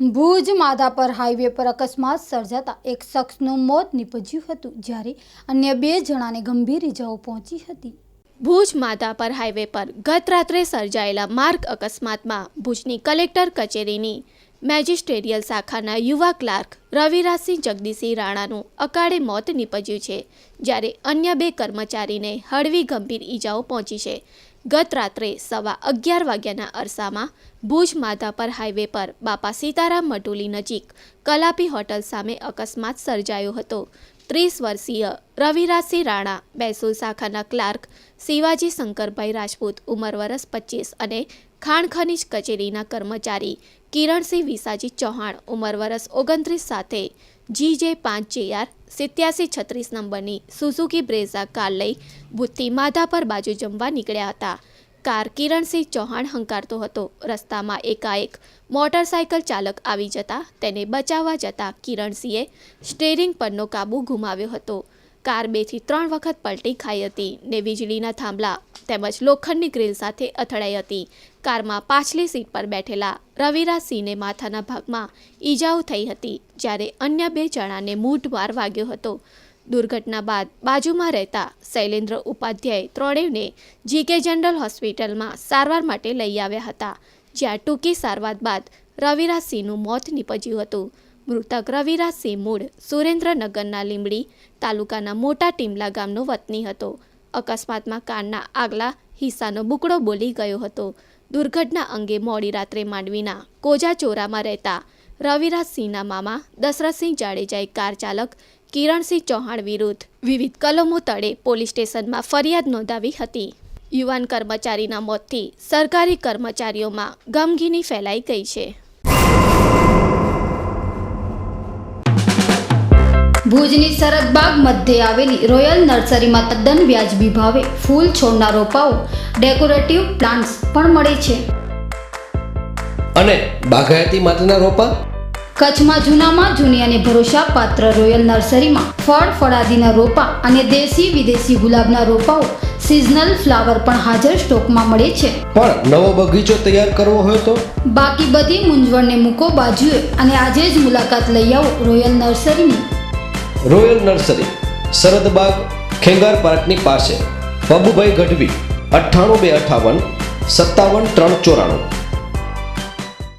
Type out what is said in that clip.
Bhuj Madhapar highway પર અકસ્માત સર્જાતા એક શખ્સનું મોત નીપજ્યું હતું, જ્યારે અન્ય બે જણાને ગંભીર ઇજાઓ પહોંચી હતી. ભુજ માધાપર હાઈવે પર ગત રાત્રે સર્જાયેલા માર્ગ અકસ્માતમાં ભુજની કલેક્ટર કચેરીની મેજિસ્ટ્રેરિયલ શાખાના યુવા ક્લાર્ક રવિરાજસિંહ જગદીશસિંહ રાણાનું અકાળે મોત નીપજ્યું છે, જ્યારે અન્ય બે કર્મચારીને હળવી ગંભીર ઈજાઓ પહોંચી છે. ગત રાત્રે સવા અગિયાર વાગ્યાના અરસામાં ભુજ માધાપર હાઈવે પર બાપા સીતારામ મટુલી નજીક કલાપી હોટલ સામે અકસ્માત સર્જાયો હતો. ત્રીસ વર્ષીય રવિરાજસિંહ રાણા બેસુલ શાખાના ક્લાર્ક શિવાજી શંકરભાઈ રાજપૂત, ઉંમર વરસ પચીસ અને ખાણ ખનીજ કચેરીના કર્મચારી કિરણસિંહ વિસાજી ચૌહાણ, ઉંમર વરસ ઓગણત્રીસ સાથે જી જે પાંચ જેઆર સિત્યાસી છત્રીસ નંબરની સુઝુકી બ્રેઝા કાર લઈ ભૂતથી માધાપર બાજુ જમવા નીકળ્યા હતા. કાર કિરણસિંહ ચૌહાણ હંકારતો હતો. રસ્તામાં એકાએક મોટરસાયકલ ચાલક આવી જતા તેને બચાવવા જતા કિરણસિંહે સ્ટેરિંગ પરનો કાબુ ગુમાવ્યો હતો. કાર બેથી ત્રણ વખત પલટી ખાઈ હતી ને વીજળીના થાંભલા તેમજ લોખંડની ગ્રીલ સાથે અથડાઈ હતી. કારમાં પાછલી સીટ પર બેઠેલા રવિરાજસિંહને માથાના ભાગમાં ઈજાઓ થઈ હતી, જ્યારે અન્ય બે જણાને મૂઢ માર વાગ્યો હતો. દુર્ઘટના બાદ બાજુમાં રહેતા શૈલેન્દ્ર ઉપાધ્યાય ત્રણેયને જીકે જનરલ હોસ્પિટલમાં સારવાર માટે લઈ આવ્યા હતા, જ્યાં ટૂંકી સારવાર બાદ રવિરાજસિંહનું મોત નીપજ્યું હતું. મૃતક રવિરાજસિંહ મૂળ સુરેન્દ્રનગરના લીંબડી તાલુકાના મોટા ટીમલા ગામનો વતની હતો. અકસ્માતમાં કારના આગલા હિસ્સાનો બુકડો બોલી ગયો હતો. દુર્ઘટના અંગે મોડી રાત્રે માંડવીના કોજા ચોરામાં રહેતા રવિરાજસિંહના મામા, દશરથસિંહ જાડેજાએ કાર ચાલક કિરણસિંહ ચૌહાણ વિરુદ્ધ વિવિધ કલમો તળે પોલીસ સ્ટેશનમાં ફરિયાદ નોંધાવી હતી. યુવાન કર્મચારીના મોતથી સરકારી કર્મચારીઓમાં ગમગીની ફેલાઈ ગઈ છે. ભુજની સરદબાગ મધ્યે આવેલી રોયલ નર્સરીમાં તદ્દન વ્યાજબી ભાવે ફૂલ છોડના રોપાઓ ડેકોરેટિવ પ્લાન્ટ્સ પણ મળે છે. અને બાગાયતી માટેના રોપા? કચ્છમાં જૂનામાં જૂની અને ભરોસાપાત્ર રોયલ નર્સરીમાં ફળ ફળાદીના રોપા અને દેશી વિદેશી ગુલાબના રોપાઓ સિઝનલ ફ્લાવર પણ હાજર સ્ટોકમાં મળે છે. પણ નવો બગીચો તૈયાર કરવો હોય તો? બાકી બધી મૂંઝવણને મૂકો બાજુએ અને આજે જ મુલાકાત લઈ આવો રોયલ નર્સરીની. રોયલ નર્સરી સરદબાગ ખેંગાર પાર્કની પાસે. પબુભાઈ ગઢવી અઠ્ઠાણું બે અઠાવન સત્તાવન ત્રણ ચોરાણું.